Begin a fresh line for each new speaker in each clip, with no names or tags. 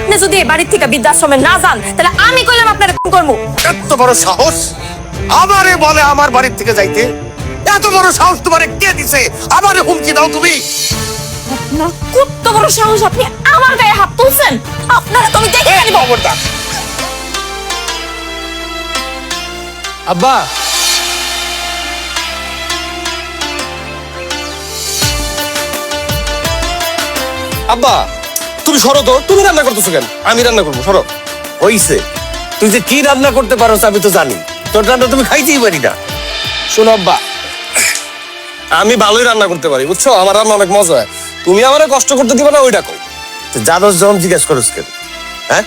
আপনি যদি এই বাড়ির থেকে বৃদ্ধাশ্রমে না যান তাহলে আমি কইলাম আপনার কোন করব।
এত বড় সাহস? আমারে বলে আমার বাড়ির থেকে যাইতে? এত বড় সাহস তোমারে কে দিছে? আমারে হুমকি দাও তুমি।
না কত বড় সাহস? আপনি আমার গায়ে হাত তুলছেন? আপনারা তো আমি দেখে নিব
খবরদার।
আব্বা। আব্বা। তুমি সরো তো। তুমি রান্না করতেছো কেন? আমি রান্না করব সরো।
হইছে। তুই যে কি রান্না করতে পারো আমি তো জানি। তোর রান্না তুমি খাইতেই পারি না।
শোনো আব্বা আমি ভালোই রান্না করতে পারি বুঝছ? আমার রান্না অনেক মজা হয়। তুমি আমারে কষ্ট করতে দিবে না ওইটা কও।
তো জানোস যখন জিজ্ঞেস করস কেন? হ্যাঁ?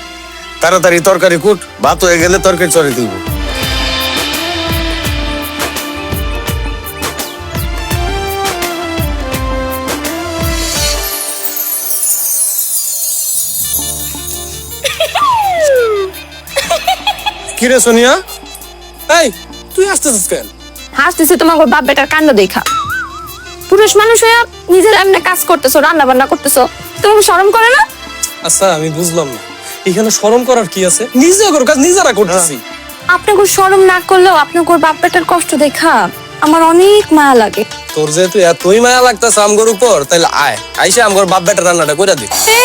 তাড়াতাড়ি তরকারি কুট ভাত হয়ে গেলে তরকারি চড়ে দিব।
রে সোনিয়া? এই তুই আসতেছিস কেন?
হাসতেছে তোমার বাপ বেটার কাণ্ড দেখা। পুরুষ মানুষ হয়ে নিজের এমনি কাজ করতেছো রান্না বান্না করতেছো তোমাকে শরম করে না?
আচ্ছা আমি বুঝলাম না। এখানে শরম করার কি আছে? নিজে করো কাজ নিজেরা করতেছি।
আপনাকে শরম না করলেও আপনাকে বাপ বেটার কষ্ট দেখা আমার অনেক মায়া লাগে।
তোর যেহেতু এতই মায়া লাগতেছে আমগর উপর তাহলে আয় আইসে আমগর বাপ বেটার রান্নাটা করে দি।
এ,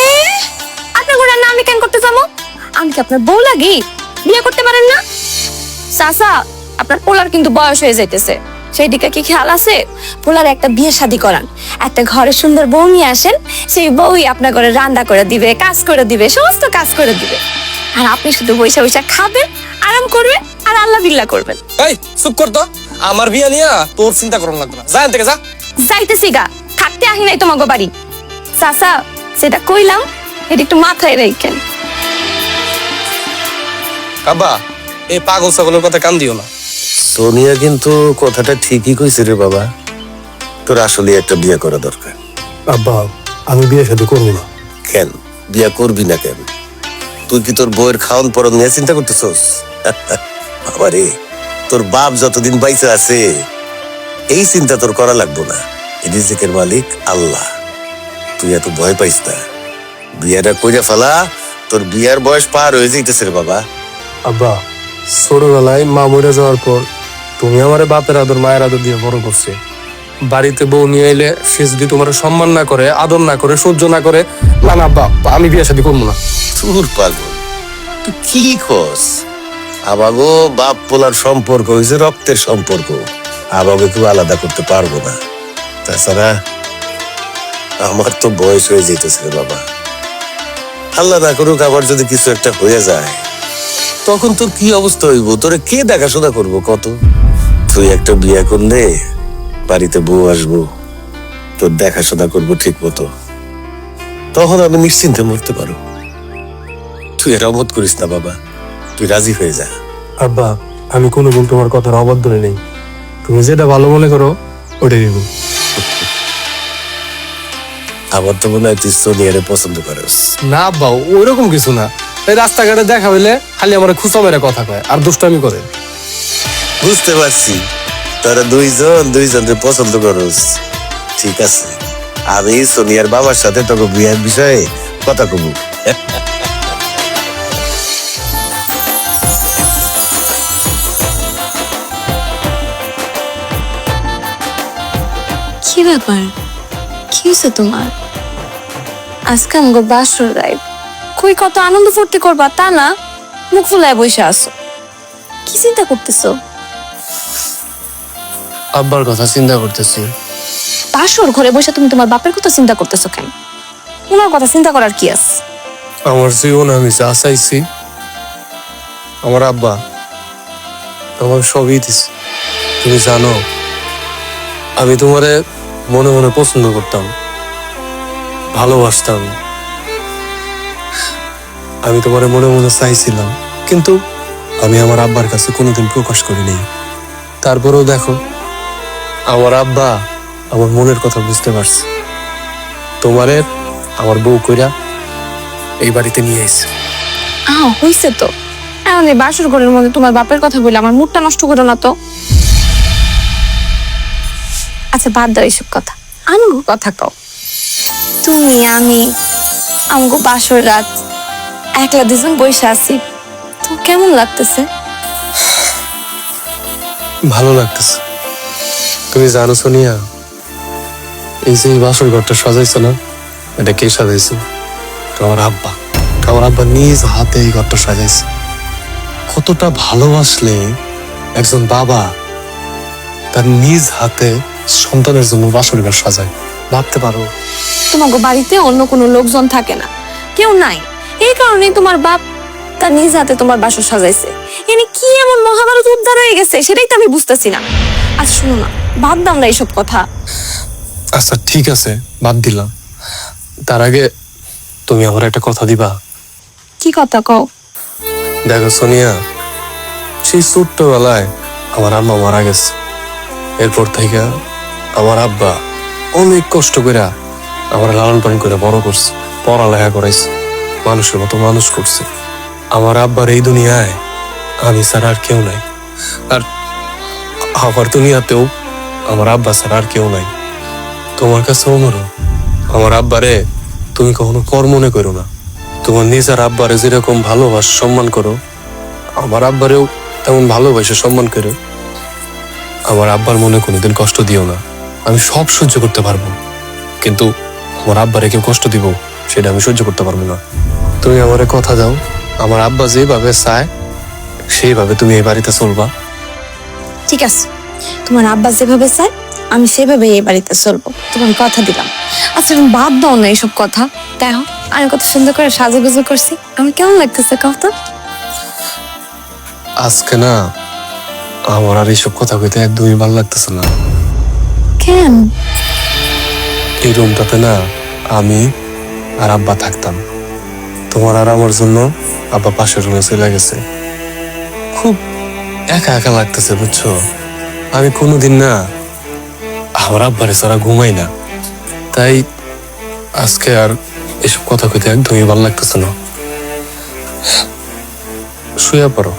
আপনার রান্না আমি কেন করতে যাব? আমি কি আপনার বউ লাগি? বিয়ে করতে পারেন না? চাচা আপনার পোলার কিন্তু বয়স হয়ে যাইতেছে। সেই দিকে কি খেয়াল আছে? পোলার একটা বিয়ে শাদী করান। একটা ঘরে সুন্দর বউ নিয়ে আসেন সেই বউই আপনার ঘরে রান্না করে দিবে কাজ করে দিবে সমস্ত কাজ করে দিবে। আর আপনি শুধু বৈশা বৈশা খাবেন আরাম করবেন আর আল্লাহ বিল্লাহ করবেন।
এই চুপ কর তো। আমার বিয়ে নিয়া তোর চিন্তা করুন লাগবে না। যা এখান থেকে যা।
যাইতেছি গা। থাকতে আহি নাই তোমাকে বাড়ি। চাচা সেটা কইলাম এটা একটু মাথায় রেখেন
কাবা এই পাগল ছাগলের কথা কান দিও না।
সোনিয়া কিন্তু কথাটা ঠিকই কইছে রে বাবা। তোর আসলে একটা বিয়ে করা দরকার।
আব্বা আমি বিয়ে শাদী করব না।
কেন? বিয়া করবি না কেন? তুই কি তোর বউয়ের খাওয়ান পরন নিয়ে চিন্তা করতেছস? বাবা রে তোর বাপ যতদিন বাইসে আছে এই চিন্তা তোর করা লাগবো না। রিজিকের মালিক আল্লাহ। তুই এত ভয় পাইস না। বিয়াটা কইরা ফেলা তোর বিয়ার বয়স পার হয়ে যাইতেছে রে বাবা।
আব্বা, ছোটবেলায় মা মরে যাওয়ার পর তুমি আমার বাপের আদর, মায়ের আদর দিয়ে বড় করছে। বাড়িতে বউ নিয়ে এলে সে যদি তোমার সম্মান না করে, আদর না করে, সহ্য না করে। না না, আব্বা, আমি বিয়ে শাদী করব না।
তোর পাগল, তুই কি খোঁজ আবাগো বাপ পোলার সম্পর্ক হয়েছে রক্তের সম্পর্ক। আবাগে কেউ আলাদা করতে পারব না। তাছাড়া আমার তো বয়স হয়ে যেতেছে বাবা। আল্লাহ না করুক, আবার যদি কিছু একটা হয়ে যায়। তখন তোর কি অবস্থা হইব? তোরে কে দেখাশোনা করব? কত? তুই একটা বিয়ে করলে বাড়িতে বউ আসব তোর দেখাশোনা করব ঠিক মতো। তখন আমি নিশ্চিন্তে মরতে পারো। তুই এর অবোধ করিস না বাবা। তুই রাজি হয়ে যা।
আব্বা আমি কোনো গুণ তোমার কথার অবাধ্য নেই। তুমি যেটা ভালো মনে করো ওটাই দিব
আমার তো মনে হয় তুই সোনিয়ারে পছন্দ করিস।
না আব্বা ওইরকম কিছু না। এই রাস্তাঘাটে দেখা হইলে খালি আমার খুচা মেরে কথা কয় আর দুষ্টামি করে।
বুঝতে পারছি। তোরা দুইজন দুইজনের পছন্দ করস। ঠিক আছে। আমি সোনিয়ার বাবার সাথে তোকে বিয়ের বিষয়ে কথা কব।
কি ব্যাপার? কি হয়েছে তোমার? আজকে আমাকে বাসর রাইড। কই কত আনন্দ ফুর্তি করবা তা না মুখ ফুলায় বসে আসো কি চিন্তা করতেছো?
আব্বার কথা চিন্তা করতেছি।
বাসর ঘরে বসে তুমি তোমার বাপের কথা চিন্তা করতেছো কেন? ওনার কথা চিন্তা করার কি আছে?
আমার জীবন আমি যা চাইছি আমার আব্বা আমার সবই দিছে। তুমি জানো আমি তোমারে মনে মনে পছন্দ করতাম ভালোবাসতাম। আমি তোমার মনে মনে চাইছিলাম কিন্তু আমি আমার আব্বার কাছে কোনোদিন প্রকাশ করিনি তারপরেও দেখো আমার আব্বা আমার মনের কথা বুঝতে পারছে। তোমারে আমার বউ কইরা এই বাড়িতে নিয়ে এসে
আহ হইছে তো। এখন এই বাসর ঘরের মধ্যে তোমার বাপের কথা বলে আমার মুডটা নষ্ট করো না তো। আচ্ছা বাদ দাও এইসব কথা। আমগো কথা কও। তুমি আমি আমগো বাসর রাত একলা দুজন বসে আছি। তো কেমন লাগতেছে?
ভালো লাগতেছে। তুমি জানো সোনিয়া এই যে এই বাসর ঘরটা সাজাইছো না এটা কে সাজাইছে? আমার আব্বা। আমার আব্বা নিজ হাতে এই ঘরটা সাজাইছে। কতটা ভালোবাসলে একজন বাবা তার নিজ হাতে সন্তানের জন্য বাসর ঘর সাজায়। ভাবতে পারো।
তোমাকে বাড়িতে অন্য কোনো লোকজন থাকে না। কেউ নাই। এই কারণে তোমার বাপ তার নিজ হাতে তোমার বাসর সাজাইছে। এনে কি এমন মহাভারত উদ্ধার হয়ে গেছে সেটাই তো আমি বুঝতেছি না। আচ্ছা শুনো না বাদ দাম না এইসব কথা।
আচ্ছা ঠিক আছে বাদ দিলাম। তার আগে তুমি আমার একটা কথা দিবা?
কি কথা কও?
দেখো সোনিয়া সেই ছোট্টবেলায় আমার আম্মা মারা গেছে। এরপর থেকে আমার আব্বা অনেক কষ্ট করে আমার লালন পালন করে বড় করছে পড়ালেখা করাইছে। মানুষের মতো মানুষ করছে। আমার আব্বার এই দুনিয়ায় আমি ছাড়া আর কেউ নাই। আর আমার দুনিয়াতেও আমার আব্বা ছাড়া আর কেউ নাই। তোমার কাছে অনুরোধ, আমার আব্বারে তুমি কখনো কর মনে করো না। তোমার নিজের আব্বারে যেরকম ভালোবাস, সম্মান করো, আমার আব্বারেও তেমন ভালোবাসে, সম্মান করো। আমার আব্বার মনে কোনোদিন কষ্ট দিও না। আমি সব সহ্য করতে পারব। কিন্তু আমার আব্বারে কেউ কষ্ট দিব, সেটা আমি সহ্য করতে পারব না। তুমি আমারে কথা দাও। আমার আব্বা যেভাবে চায় সেইভাবে তুমি এই বাড়িতে চলবা।
ঠিক আছে। তোমার আব্বা যেভাবে চায় আমি সেভাবে এই বাড়িতে চলবো। তোমার কথা দিলাম। আচ্ছা তুমি বাদ দাও না এইসব কথা। দেখো আমি কত সুন্দর করে সাজুগুজু করছি। আমি কেমন লাগতেছে কও তো?
আজকে না আমার আর এইসব কথা কইতে একদমই ভালো লাগতেছে না।
কেন?
এই রুমটাতে না আমি আর আব্বা থাকতাম। তোমার আর আমার জন্য আব্বা পাশের রুমে চলে গেছে। খুব একা একা লাগতেছে, বুঝছ? আমি কোনোদিন না আমার আব্বারে ছাড়া ঘুমাই না। তাই আজকে আর এসব কথা কইতে একদমই ভালো লাগতেছে না। শুয়ে পড়ো।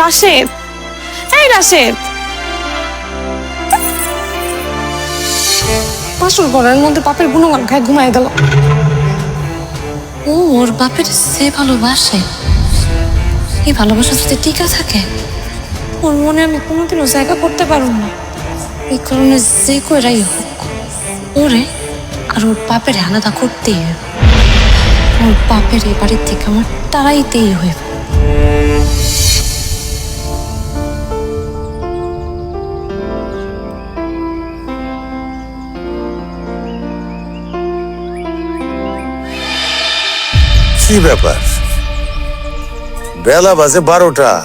রাশেদ এই রাশেদ পাঁচশোর ঘরের মধ্যে পাপের গুণগান খায় ঘুমায় গেল
ও ওর বাপের সে ভালোবাসে। এই ভালোবাসা যদি টিকা থাকে
ওর মনে আমি কোনোদিনও জায়গা করতে পারব না।
এই কারণে যে কইরাই হোক ওরে আর ওর বাপের আলাদা করতেই হবে। ওর বাপের এই বাড়ির থেকে আমার তারাইতেই হইব
কি ব্যাপার? বেলা বাজে বারোটা।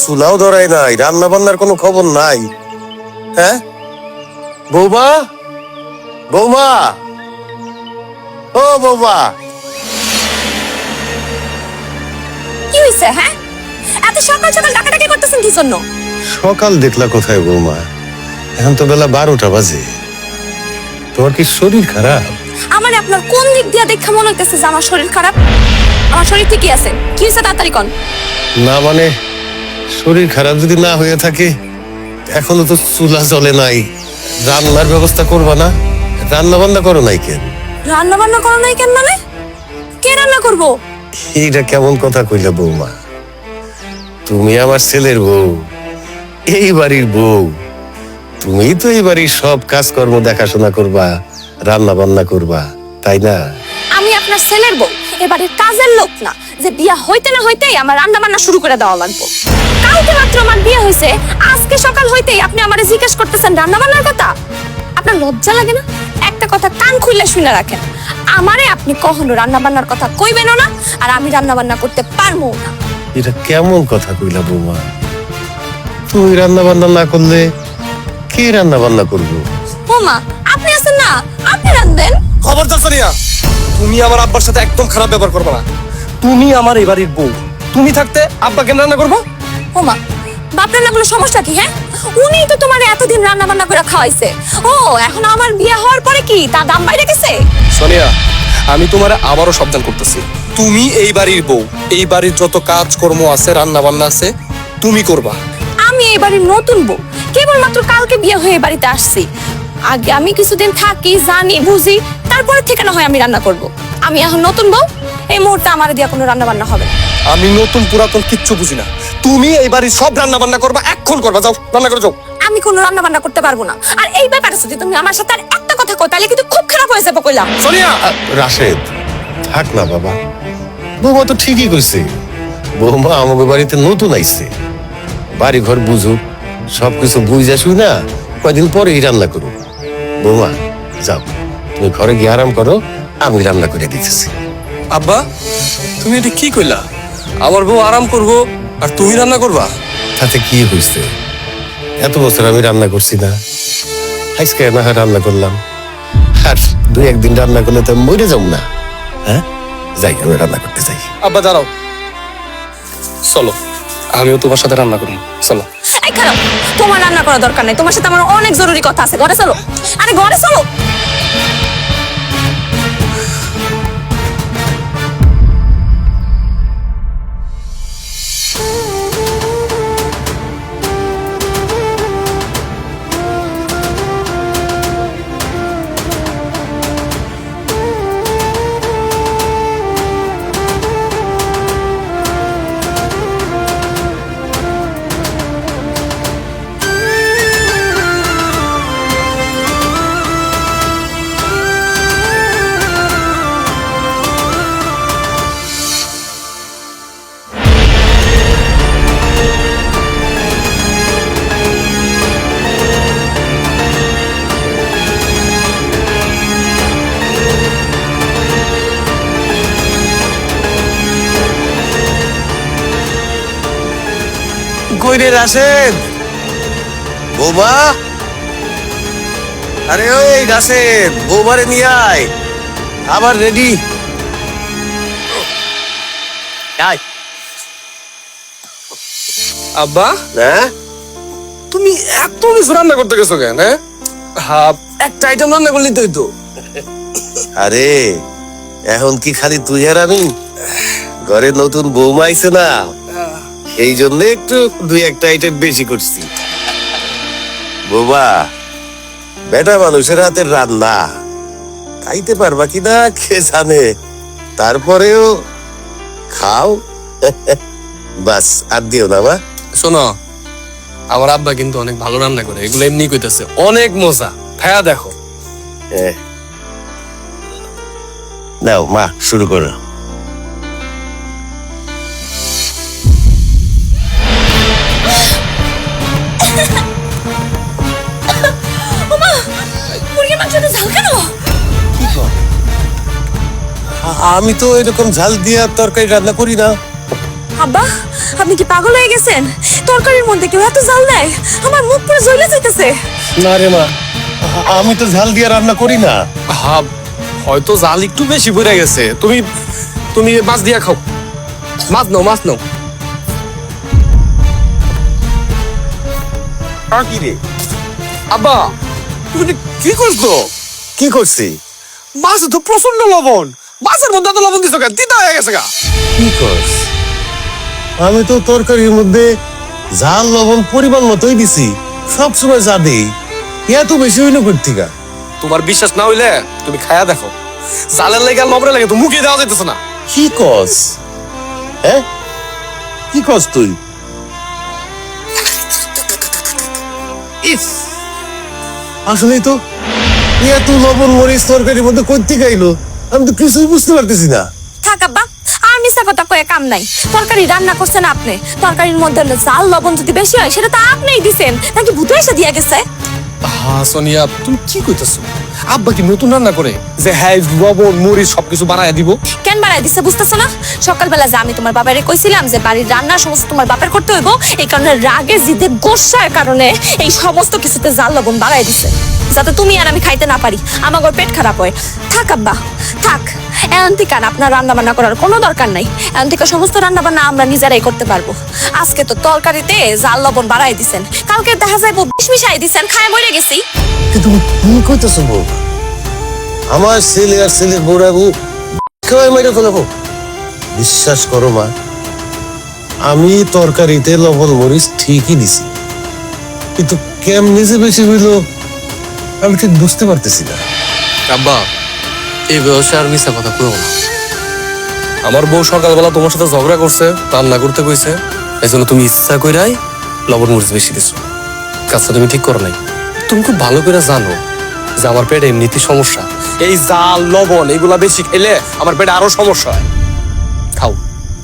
চুলাও ধরাই নাই রান্না বান্নার কোনো খবর নাই। হ্যাঁ? বৌমা? বৌমা? ও বৌমা!
কি হয়েছে হ্যাঁ? এত সকাল সকাল ডাকাডাকি করতেছেন কি জন্য?
সকাল দেখলা কোথায় বৌমা? এখন তো বেলা বারোটা বাজে। তোমার কি শরীর খারাপ?
আমার আপনার কোন দিক দিয়ে দেখা মনে হইতেছে যে আমার শরীর খারাপ? আমার শরীর ঠিকই আছে। কি হয়েছে তাড়াতাড়ি কন?
না মানে শরীর খারাপ যদি না হয়ে থাকে এখনও তো চুলা জ্বলে নাই। রান্নার ব্যবস্থা করবা না? রান্না বান্না করো নাই কেন?
রান্না বান্না করো নাই কেন মানে? কে রান্না করব?
এইটা কেমন কথা কইলা বৌমা? তুমি আমার ছেলের বউ এই বাড়ির বউ। তুমি তো এই বাড়ির সব কাজকর্ম দেখাশোনা করবা। রান্না বান্না করবা তাই না?
আমি আপনার ছেলের বউ এবারে কাজের লোক না যে বিয়া হইতে না হইতেই আমার রান্না বান্না শুরু করে দেওয়া লাগবে। কালকে মাত্র আমার বিয়ে হয়েছে আজকে সকাল হইতেই আপনি আমারে জিজ্ঞেস করতেছেন রান্না বান্নার কথা। আপনার লজ্জা লাগে না? একটা কথা কান খুললে শুনে রাখেন আমারে আপনি কখনো রান্না বান্নার কথা কইবেনও না আর আমি রান্না বান্না করতে পারব না।
এটা কেমন কথা কইলা বৌমা? তুই রান্না বান্না না করলে কে রান্না বান্না করব?
ওমা আপনি আছেন না? আপনি রান্ধেন
খবরদার সোনিয়া তুমি আমার আব্বার সাথে একদম খারাপ ব্যবহার করবে না। তুমি আমার এই বাড়ির বউ। তুমি থাকতে আব্বা কেন রান্না করব?
ওমা বাপ রান্না করলে সমস্যা কি হ্যাঁ? উনি তো তোমার এতদিন রান্না বান্না করে খাওয়াইছে। ও এখন আমার বিয়ে হওয়ার পরে কি তার দাম বাইরে গেছে?
সোনিয়া আমি তোমার আবারও সাবধান করতেছি। তুমি এই বাড়ির বউ। এই বাড়ির যত কাজকর্ম আছে রান্না বান্না আছে তুমি করবা।
আমি আমি এই বাড়ির নতুন বউ। কেবলমাত্র কালকে বিয়ে হয়ে বাড়িতে আসছি। আগে আমি কিছুদিন থাকি জানি বুঝি তারপরে থেকে না হয় আমি রান্না করব। আমি এখন নতুন বউ এই মুহূর্তে আমার দিয়া কোনো রান্না বান্না হবে
আমি নতুন পুরাতন কিচ্ছু বুঝি না। তুমি এই বাড়ির সব রান্না বান্না করবা এখন করবা যাও রান্না করে যাও।
আমি কোনো রান্না বান্না করতে পারব না। আর এই ব্যাপারে যদি তুমি আমার সাথে আর একটা কথা কো তাহলে কিন্তু খুব খারাপ হয়ে যাবে কইলাম।
সোনিয়া!
রাশেদ থাক না বাবা। বৌমা তো ঠিকই কইছে। বৌমা আমাকে বাড়িতে নতুন আইছে। বাড়ি ঘর বুঝুক সবকিছু বুঝে শুই না কয়দিন পরেই রান্না করুক। বৌমা যাও। তুমি ঘরে গিয়ে আরাম করো আমি রান্না করে দিতেছি।
আব্বা তুমি এটা কি কইলা? আমার বউ আরাম করব আর তুমি রান্না করবা?
তাতে কি হয়েছে এত বছর আমি রান্না করছি না। আজকে না হয় রান্না করলাম। আর দুই একদিন রান্না করলে তো মরে যাও না। হ্যাঁ? যাই আমি রান্না করতে যাই।
আব্বা দাঁড়াও। চলো আমিও তোমার সাথে রান্না করব। চলো।
খারাপ। তোমার রান্না করা দরকার নেই। তোমার সাথে আমার অনেক জরুরি কথা আছে। ঘরে চলো। আরে ঘরে চলো।
রাশেদ বৌমা? আরে ওই রাশেদ বৌমারে নিয়ে আয়। আবার রেডি। আয়
আব্বা?
হ্যাঁ
তুমি এত কিছু রান্না করতে গেছো কেন হ্যাঁ? একটা আইটেম রান্না করলি তো তো
আরে এখন কি খালি তুই আর আমি? ঘরে নতুন বৌমা আইছে না? এই জন্য একটু দুই একটা আইটেম বেশি করছি। বৌমা বেটা মানুষের হাতের রান্না। খাইতে পারবা কিনা কে জানে? তারপরেও খাও। বাস আর দিও না বা
শোনো আমার আব্বা কিন্তু অনেক ভালো রান্না করে এগুলো এমনি কইতেছে অনেক মজা। খায়া দেখো।
হ্যাঁ। নাও মা শুরু করো। আমি তো এরকম ঝাল দিয়া তরকারি রান্না করি না।
আব্বা আপনি কি পাগল হয়ে গেছেন? তরকারির মধ্যে কেউ এত জাল দেয়? আমার মুখ পুরো জ্বলে যাইতেছে।
না রে মা আমি তো ঝাল দিয়া রান্না করি না।
হ্যাঁ হয়তো জাল একটু বেশি ভরে গেছে। তুমি তুমি মাছ দিয়া খাও। মাছ নাও মাছ নাও।
কি রে?
আব্বা তুমি কি করছ?
কি করছি?
মাছ তো প্রচণ্ড লবণ। মাছের মধ্যে তো লবণ দিছো কেন? তিতা হয়ে গেছে গা।
কি করছ? আমি তো তরকারির মধ্যে ঝাল লবণ পরিমাণ মতোই দিছি সব সময় যা দেই এত বেশি হইল করতিকা
তোমার বিশ্বাস না হইলে তুমি খায়া দেখো। জালের লেগে আর লবণের লেগে তো মুখে দেওয়া যাইতেছে না।
কি কস হ্যাঁ কি কস তুই? ইস! আসলেই তো এত লবণ মরিচ তরকারির মধ্যে করতে গাইলো আমি তো কিছুই বুঝতে পারতেছি না।
থাক আব্বা আর মিশা কথা কয়ে কাম নাই। তরকারি রান্না করছেন আপনি। তরকারির মধ্যে চাল লবণ যদি বেশি হয়, সেটা তো আপনিই দিছেন। নাকি ভূত এসে দিয়ে গেছে?
হ্যাঁ সোনিয়া, তুমি কি কইতেছো? আব্বা কি নতুন রান্না করে যে হ্যাঁ লবণ মরিচ সবকিছু বানায় দিব।
কেন বাড়াই দিছে বুঝতেছো না? সকালবেলা যে আমি তোমার বাবারে কইছিলাম যে বাড়ির রান্না সমস্ত তোমার বাপের করতে হইব, এই কারণে রাগে জিদে গোসার কারণে এই সমস্ত কিছুতে জাল লবণ বাড়াই দিছে। যাতে তুমি আর আমি খাইতে না পারি। আমার পেট খারাপ হয়। থাক আব্বা, থাক। এখন থেকে আর আপনার রান্না বান্না করার কোনো দরকার নাই। এখন থেকে সমস্ত রান্না বান্না আমরা নিজেরাই করতে পারব। আজকে তো তরকারিতে জাল লবণ বাড়াই দিছেন। কালকে দেখা যাইবো বিষ মিশাই দিছেন খায় মরে গেছি।
কিন্তু কি কইতেছো বউ। আমার ছেলে আর ছেলের বউরাবু মেরে ফেলাবো বিশ্বাস করো মা আমি তরকারিতে লবণ মরিচ ঠিকই দিছি। কিন্তু কেমনি যে বেশি হইল আমি ঠিক বুঝতে পারতেছি না।
আব্বা এই বয়সে আর মিশা কথা কইও না।
আমার বউ সকালবেলা তোমার সাথে ঝগড়া করছে রান্না করতে কইছে।
এই জন্য তুমি ইচ্ছা কইরাই লবণ মরিচ বেশি দিছো। কাজটা তুমি ঠিক করো নাই। তুমি খুব ভালো করে জানো যে আমার পেটে এমনিতে সমস্যা।
এই জাল লবণ এগুলা বেশি খেলে আমার পেটে আরও সমস্যা হয়। খাও।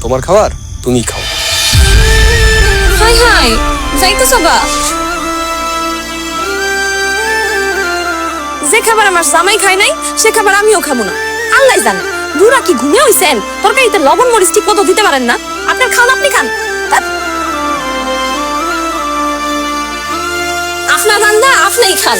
তোমার খাবার তুমি খাও।
হাই হাই। যাইতেছো গা যে খাবার আমার সামাই খায় নাই, সে খাবার আমিও খাব না। আল্লাহ জানে, বুড়া কি ঘুমিয়ে হইছেন তরকারিতে লবণ মরিচ ঠিক মতো দিতে পারেন না? আপনার খান আপনি খান। আপনার রান্না আপনাই খান।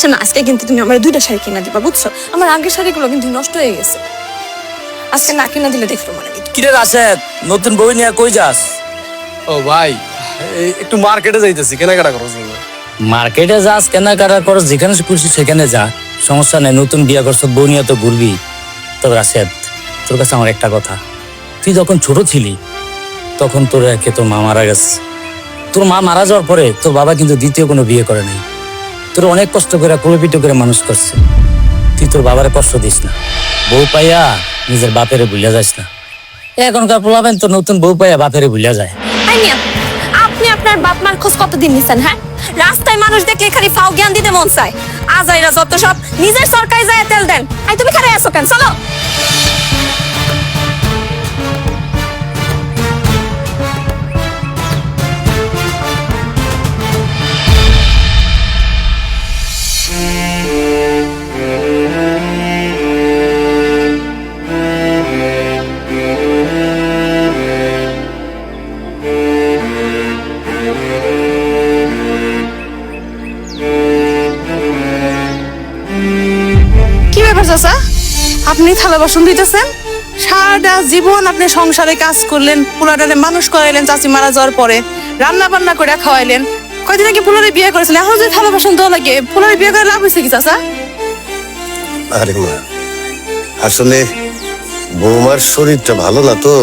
শোনো আজকে কিন্তু তুমি আমার দুইটা শাড়ি কিনা দিবা বুঝছ? আমার আগের শাড়িগুলো কিন্তু নষ্ট হয়ে গেছে। আজকে না কিনা দিলে দেখল মানে
কিরে রাশেদ নতুন বই নিয়ে কই যাস?
ও ভাই একটু মার্কেটে যাইতেছি কেনাকাটা জন্য।
মার্কেটে যাস কেনাকাটা কর যেখানে খুশি সেখানে যা। সমস্যা নেই নতুন বিয়ে করছ বউ নিয়ে তো ঘুরবি। তবে রাশেদ তোর কাছে আমার একটা কথা। তুই যখন ছোট ছিলি তখন তোর একে তোর মা মারা গেছে। তোর মা মারা যাওয়ার পরে তোর বাবা কিন্তু দ্বিতীয় কোনো বিয়ে করে নাই। তোর অনেক কষ্ট করে কুলপিট করে মানুষ করছে। তুই তোর বাবার কষ্ট দিস না। বউ পাইয়া নিজের বাপেরে ভুলিয়া যাস না। এখনকার পোলাবেন তো নতুন বউ পাইয়া বাপেরে ভুলিয়া যায়।
আপনি আপনার বাপ মার খোঁজ কতদিন নিছেন হ্যাঁ? রাস্তায় মানুষ দেখলে খালি ফাও জ্ঞান দিতে মন চায়। আজাইরা যত সব নিজের সরকারি যায় তেল দেন। আই তুমি খারাপ আছো কেন? চলো।
আপনি থালা বাসন দিতেছেন সারাটা জীবন আপনি সংসারে কাজ করলেন পোলাটারে মানুষ করাইলেন চাচি মারা যাওয়ার পরে রান্না বান্না করে খাওয়াইলেন। কয়দিন আগে পোলারে বিয়ে করেছেন এখন যদি থালা বাসন দেওয়া লাগে পোলারে বিয়ে করে লাভ হয়েছে কি চাচা?
আরে মা আসলে বৌমার শরীরটা ভালো না তো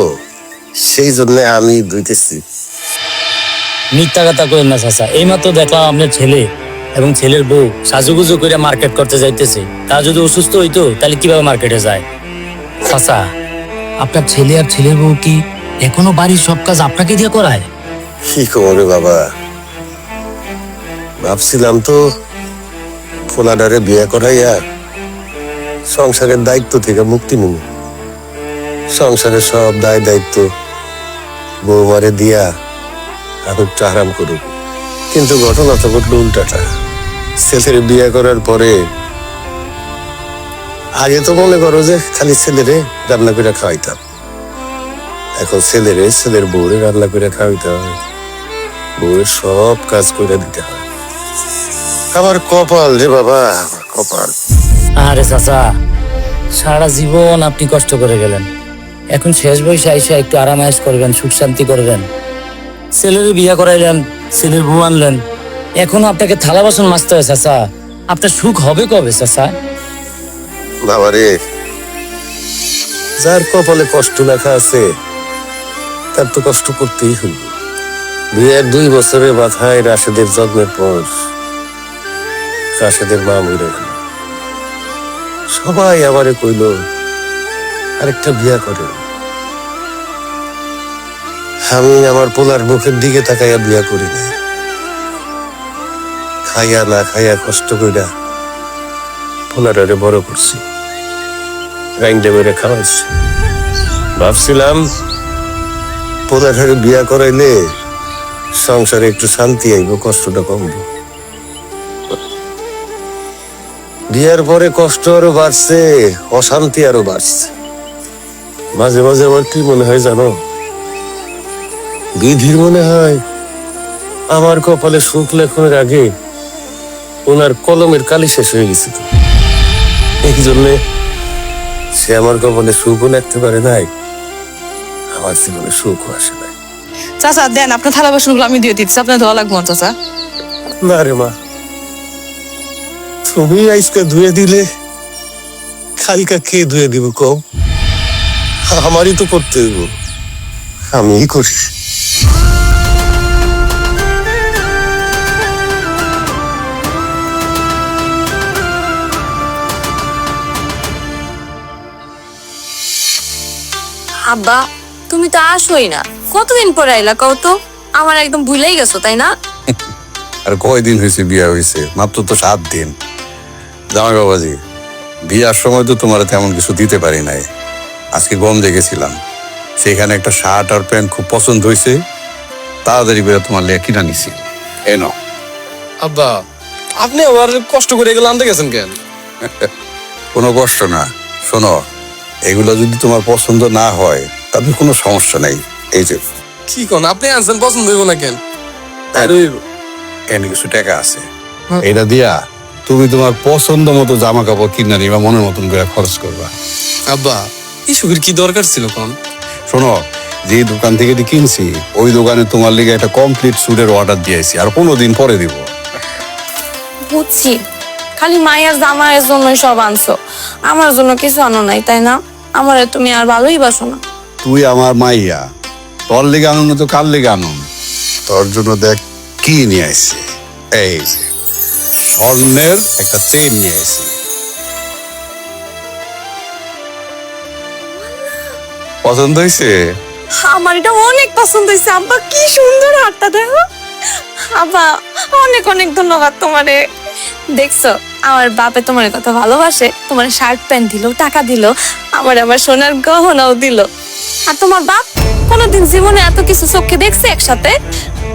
সেই জন্য আমি ধুইতেছি।
মিথ্যা কথা কইেন না চাচা। এইমাত্র দেখলাম আপনার ছেলে এবং ছেলের বউ সাজুগুজু করে মার্কেট করতে যাইতেছে। তা যদি অসুস্থ হইতো, তাহলে কীভাবে মার্কেটে যায়? চাচা, আপনার ছেলে আর ছেলের বউ কি এখনও বাড়ির সব কাজ আপনাকে দিয়ে করায়?
কি করে বাবা? ভাবছিলাম তো ফোলাডারে বিয়ে করাইয়া সংসারের দায়িত্ব থেকে মুক্তি নিব সংসারের সব দায় দায়িত্ব বৌমারে দিয়া আমি একটু আরাম করুক। কিন্তু ঘটনা তো ঘটলো উল্টাটা। ছেলের বিয়ে করার পরে, আগে তো মনে করো যে খালি ছেলেরে রান্না করে খাওয়াইতাম। এখন ছেলেরে, ছেলের বউরে রান্না করে খাওয়াইতে হয়। বউয়ের সব কাজ করে দিতে হয়। আমার কপাল রে বাবা কপাল।
আরে চাচা, সারা জীবন আপনি কষ্ট করে গেলেন। এখন শেষ বয়সে আইসা একটু আরামায়েশ করবেন, সুখ শান্তি করবেন। ছেলের বিয়ে করাইলেন, ছেলের বউ আনলেন এখনও আপনাকে থালা বাসন মাজতে হয়, চাচা। আপনার সুখ হবে কবে, চাচা?
বাবা রে, যার কপালে কষ্ট লেখা আছে, তার তো কষ্ট করতেই হইব। দুই বছরের মাথায় রাশেদের জন্মের পর রাশেদের মা মরে গেল। সবাই আমারে কইল, আরেকটা বিয়া করে। আমি আমার পোলার মুখের দিকে তাকাইয়া বিয়া করি না খাইয়া না খাইয়া কষ্ট কইরা পোলারে বড় করছি। রাইন্ডে বেড়ে খাওয়াইছি। ভাবছিলাম পোলারে বিয়া করাইলে সংসারে একটু শান্তি আইব, কষ্টটা কমবে। বিয়ার পরে কষ্ট আরও বাড়ছে, অশান্তি আরও বাড়ছে। মাঝে মাঝে আমার কি মনে হয় জানো? বিধির মনে হয়, আমার কপালে সুখ লেখনের আগে ওনার কলমের কালি শেষ হয়ে গেছে এই জন্যে সে আমার কপালে সুখও লাগতে পারে নাই আমার জীবনে সুখও আসে নাই।
চাচা দেন আপনার থালা বাসনগুলো আমি দিয়ে দিচ্ছি। আপনার ধোয়া লাগবো চাচা।
না রে মা তুমি আজকে ধুয়ে দিলে কালকা কে ধুয়ে দিব কম আমারই তো করতে হইব। আমি করি।
আব্বা তুমি তো আসোই না। কতদিন পরে আইলা কও তো? আমার একদম ভুলেই গেছো তাই না?
আর কয়দিন হয়েছে বিয়া হয়েছে মাত্র তো সাত দিন। জামাই বাবাজি বিয়ার সময় তো তোমার তেমন কিছু দিতে পারি নাই। আজকে গম দেখেছিলাম সেখানে একটা শার্ট আর প্যান্ট খুব পছন্দ হয়েছে তাড়াতাড়ি করে তোমার লেগে কিনা নিছি। এ নাও।
আব্বা আপনি আবার কষ্ট করে এগুলো আনতে গেছেন কেন?
কোনো কষ্ট না। শোনো এগুলো যদি তোমার পছন্দ না হয় তাতে কোনো সমস্যা নেই। এই যে
কি কোন? আপনি আনছেন পছন্দ হইব না কেন? আর হইব।
এখানে কিছু টাকা আছে। এটা দিয়া তুমি তোমার পছন্দ মতো জামা কাপড় কিনা নিবা মনের মতন করে খরচ করবা।
আব্বা এই সুখের কি দরকার ছিল কম
শোনো যে দোকান থেকে কিনছি ওই দোকানে তোমার লিগে একটা কমপ্লিট স্যুটের অর্ডার দিয়েছি আর পনেরো দিন পরে দিব।
বুঝছি। খালি মায়ের জামাইয়ের জন্যই সব আনছো। আমার জন্য কিছু আনো নাই তাই না? আমার তুমি আর ভালোই বাসো না।
তুই আমার মাইয়া। তোর লিগে আনন্দ তো কার লিগে আনন্দ তোর জন্য দেখ কি নিয়ে আসছি এই যে স্বর্ণের একটা চেন নিয়ে আসছি পছন্দ হয়েছে
আমার এটা অনেক পছন্দ হয়েছে আব্বা কি সুন্দর হাতটা দেখো। আব্বা অনেক অনেক ধন্যবাদ তোমারে। দেখছ? আমার বাপে তোমার কথা ভালোবাসে তোমার শার্ট প্যান্ট দিল টাকা দিল আমার আমার সোনার গহনাও দিল। আর তোমার বাপ কোনোদিন জীবনে এত কিছু চোখে দেখছে একসাথে?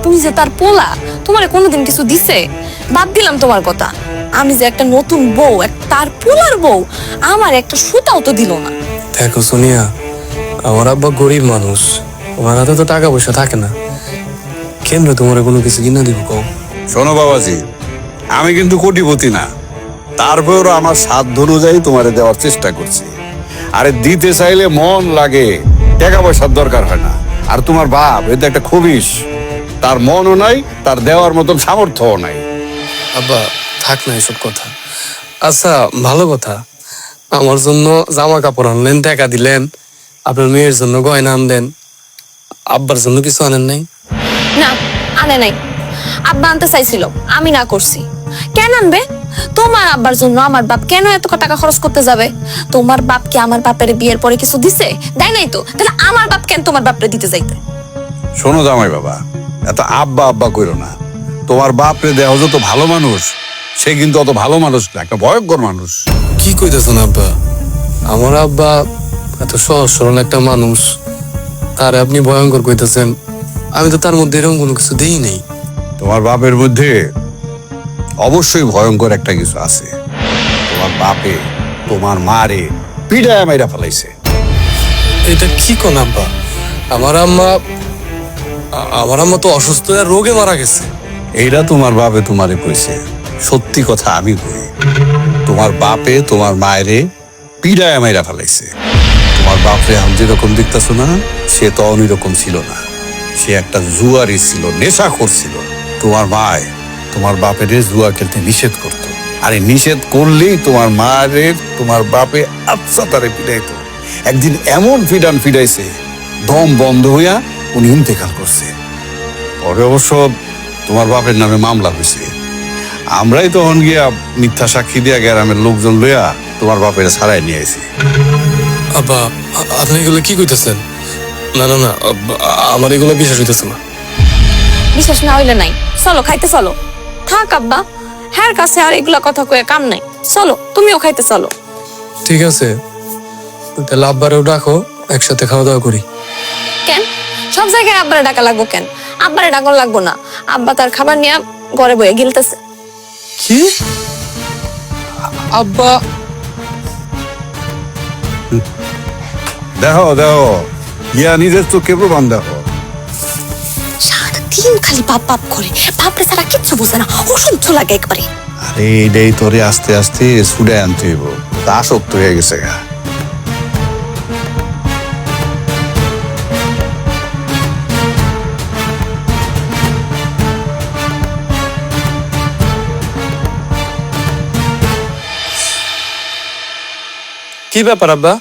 তুমি যে তার পোলা তোমার কোনোদিন কিছু দিছে? বাদ দিলাম তোমার কথা। আমি যে একটা নতুন বউ এক- তার পোলার বউ আমার একটা সুতাও তো দিল না।
দেখো সোনিয়া আমার আব্বা গরিব মানুষ। ওনার হাতে তো টাকা পয়সা থাকে না। কেন তোমার কোনো কিছু কিনা দিব কম
শোনো বাবাজি আমি কিন্তু কোটিপতি না। তারপরেও আমার সাধ্য অনুযায়ী তোমারে দেওয়ার চেষ্টা করছি। আরে দিতে চাইলে মন লাগে টাকা পয়সার দরকার হয় না। আর তোমার বাপ এতে একটা খবিস তার মনও নাই তার দেওয়ার মতন সামর্থ্যও নাই।
আব্বা থাক না এসব কথা। আচ্ছা ভালো কথা। আমার জন্য জামা কাপড় আনলেন টাকা দিলেন। আপনার মেয়ের জন্য গয়না আনলেন। আব্বার জন্য কিছু আনেন নাই?
না আনে নাই। আব্বা আনতে চাইছিল আমি না করছি। কেন আনবে? তোমার আব্বার জন্য আমার বাপ কেন এত টাকা খরচ করতে যাবে? তোমার বাপ কি আমার বাপের বিয়ের পরে কিছু দিছে? দেয় নাই তো? তাহলে আমার বাপ কেন তোমার বাপরে দিতে যাইতে
শোনো জামাই বাবা এত আব্বা আব্বা করো না। তোমার বাপরে দেহ যত ভালো মানুষ সে কিন্তু অত ভালো মানুষ না একটা ভয়ঙ্কর মানুষ।
কি কইতেছেন আব্বা? আমার আব্বা এত সহজ সরল একটা মানুষ তার আপনি ভয়ঙ্কর কইতেছেন। আমি তো তার মধ্যে এরকম কোনো কিছু দিই নাই।
তোমার বাপের মধ্যে অবশ্যই ভয়ঙ্কর একটা কিছু আছে। তোমার বাপে তোমার মারে পিড়ায় মাইরা ফেলাইছে।
এটা কি কোন আব্বা? আমার আম্মা আমার আম্মা তো অসুস্থ হয়ে রোগে মারা গেছে।
এইটা তোমার বাপে তোমারে কইছে। সত্যি কথা আমি কই। তোমার বাপে তোমার মায়েরে পিড়ায় মাইরা ফেলাইছে। তোমার বাপরে আমি যেরকম দেখতেছো না সে তো অন্যরকম ছিল না। সে একটা জুয়ারি ছিল নেশা করছিল তোমার মায় তোমার বাপের জুয়া খেলতে নিষেধ করতো। আরে নিষেধ করলেই তোমার মায়ের তোমার বাপে আচ্ছা তারে পিড়াইতো একদিন এমন ফিডান ফিডাইছে দম বন্ধ হইয়া উনি ইন্তেকাল করছে। পরে অবশ্য তোমার বাপের নামে মামলা হয়েছে আমরাই তখন গিয়া মিথ্যা সাক্ষী দিয়া গ্রামের লোকজন লইয়া তোমার বাপের ছাড়াই নিয়ে আইছি।
আব্বা আপনি এগুলো কি কইতেছেন? না না না আমার এগুলো বিশ্বাস হইতেছে না।
বিশ্বাস না হইলে নাই। চলো খাইতে চলো। থাক আব্বা হ্যার কাছে আর এগুলা কথা কয়ে কাম নাই। চলো তুমিও খাইতে চলো।
ঠিক আছে। তাহলে আব্বারেও ডাকো একসাথে খাওয়া দাওয়া করি।
কেন? সব জায়গায় আব্বারে ডাকা লাগবো কেন? আব্বারে ডাকন লাগবো না। আব্বা তার খাবার নিয়ে ঘরে বয়ে গিলতেছে।
কি? আব্বা।
দেখো দেখো। ইয়া নিজের চোখে প্রমাণ দেখো।
দিন খালি বাপ বাপ করে। বাপরে সারা কিচ্ছু বোঝে না অসহ্য লাগে একবারে।
আরে এটাই তোরে আস্তে আস্তে সুডে আনতে হইব। তা সত্য হয়ে গেছে গা।
কি ব্যাপার আব্বা?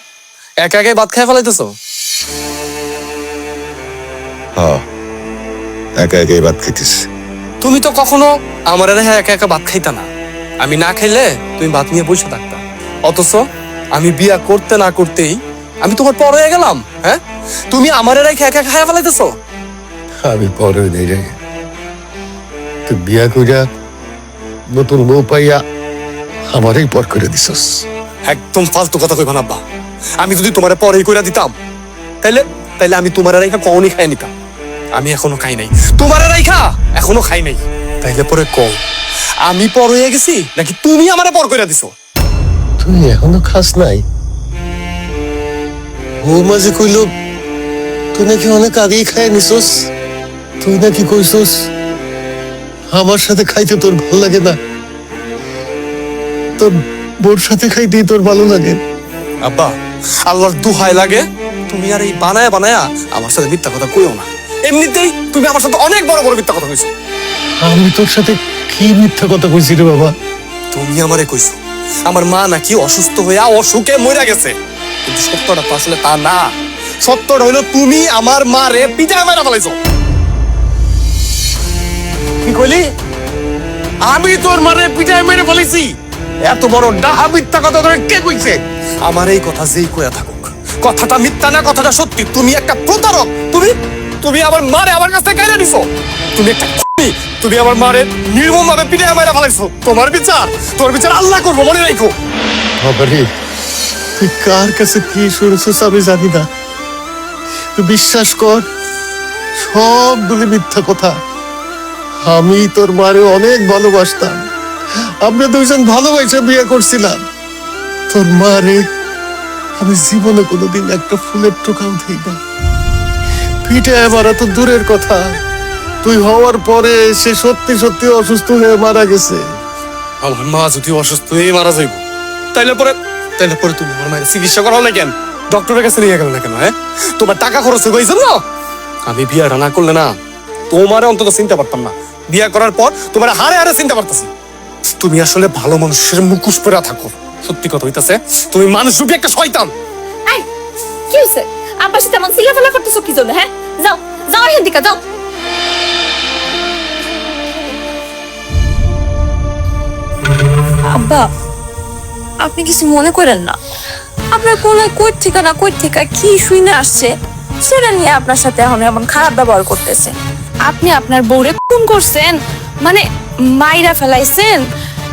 একা একাই ভাত খাই ফেলাইতেছো?
হ্যাঁ। একা একাই ভাত খাইতেছি।
তুমি তো কখনো আমার আর হ্যাঁ একা একা ভাত খাইতা না। আমি না খাইলে তুমি ভাত নিয়ে বসে থাকতা। অথচ আমি বিয়া করতে না করতেই আমি তোমার পর হয়ে গেলাম হ্যাঁ? তুমি আমার রেখে একা একা খাইয়া ফেলাইতেছো?
আমি পরে নেই রে। তুই বিয়া কইরা নতুন বউ পাইয়া আমারই পর করে দিছস।
একদম ফালতু কথা কইবা না আব্বা। আমি যদি তোমার পরেই কইরা দিতাম তাইলে তাইলে আমি তোমার রাইখা কখনই খাই নিতাম। আমি এখনও খাই নাই। তোমার রাইখা এখনও খাই নাই। তাইলে পরে কও আমি পর হয়ে গেছি নাকি তুমি আমারে পর কইরা দিছো?
তুই এখনও খাস নাই? বউ মাঝে কইল তুই নাকি অনেক আগেই খাই নিছস? তুই নাকি কইছস আমার সাথে খাইতে তোর ভালো লাগে না। তোর বোর সাথে খাইতেই তোর ভালো লাগে।
আব্বা আল্লাহর দুহাই লাগে তুমি আর এই বানায়া বানায়া আমার সাথে মিথ্যা কথা কইও না। এমনিতেই তুমি আমার সাথে অনেক বড় বড় মিথ্যা কথা কইছো।
আমি তোর সাথে কি মিথ্যা কথা কইছি রে বাবা?
তুমি আমারে কইছো আমার মা নাকি অসুস্থ হইয়া অসুখে মরে গেছে। কিন্তু সত্যটা তো আসলে তা না। সত্যটা হইল তুমি আমার মারে পিঠা মেরা ফেলাইছো। কি কইলি? আমি তোর মারে পিঠায় মেরে ফেলেছি এত বড় ডাহা মিথ্যা কথা তোরে কে কইছে? আমার এই কথা যেই কইয়া থাকুক কথাটা মিথ্যা না কথাটা সত্যি। তুমি একটা প্রতারক তুমি তুমি আমার মারে আমার কাছ কেড়ে নিছো? তুমি একটা তুমি আমার মারে নির্মম ভাবে পিঠায় মেরে ফেলাইছো। তোমার বিচার তোর বিচার আল্লাহ করব, মনে রাখো
বাবারে, তুই কার কাছে কি আমি জানি না। তুই বিশ্বাস কর সবগুলি মিথ্যা কথা। আমি তোর মারে অনেক ভালোবাসতাম। আমরা দুইজন ভালোবাসে বিয়ে করছিলাম। তোর মারে আমি জীবনে কোনোদিন একটা ফুলের টোকাও দিই না পিঠে মারা তো দূরের কথা। তুই হওয়ার পরে সে সত্যি সত্যি অসুস্থ হয়ে মারা গেছে।
আমার মা যদি অসুস্থ হয়ে মারা যাইব তাইলে পরে তাইলে পরে তুমি আমার মায়ের চিকিৎসা করাও না কেন? ডক্টরের কাছে নিয়ে গেল না কেন হ্যাঁ? তোমার টাকা খরচ হয়ে গেছে না? আমি বিয়াটা না করলে না তোমারে অন্তত চিনতে পারতাম না। বিয়া করার পর তোমার হারে হারে চিনতে পারতাছি। তুমি আসলে ভালো মানুষের মুখোশ পরে থাকো। সত্যি কথা হইতাছে তুমি মানুষ রূপে একটা শয়তান।
এই কি হয়েছে আব্বার সাথে এমন সিলা ফেলা করতেছো কি জন্য হ্যাঁ? যাও যাও এখান থেকে, যাও। আব্বা, আপনি কিছু মনে করেন না। আপনার কোনায় কই থেকে না কই থেকে কি শুনে আসছে, সেটা নিয়ে আপনার সাথে এখন এমন খারাপ ব্যবহার করতেছে। আপনি আপনার বউরে খুন করছেন মানে মাইরা ফেলাইছেন,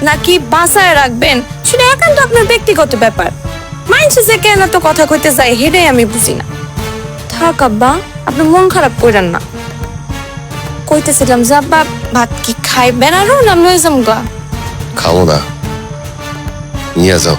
নাকি বাঁচায় রাখবেন, সেটা একান্ত আপনার ব্যক্তিগত ব্যাপার। মাইন্ডসে যে কেন তো কথা কইতে যায় হেডে আমি বুঝি না। থাক আব্বা, আপনি মন খারাপ করেন না। কইতেছিলাম যে আব্বা, ভাত কি খাইবেন? আরও না লয়ে যাম গা
খাও না। নিয়ে যাও।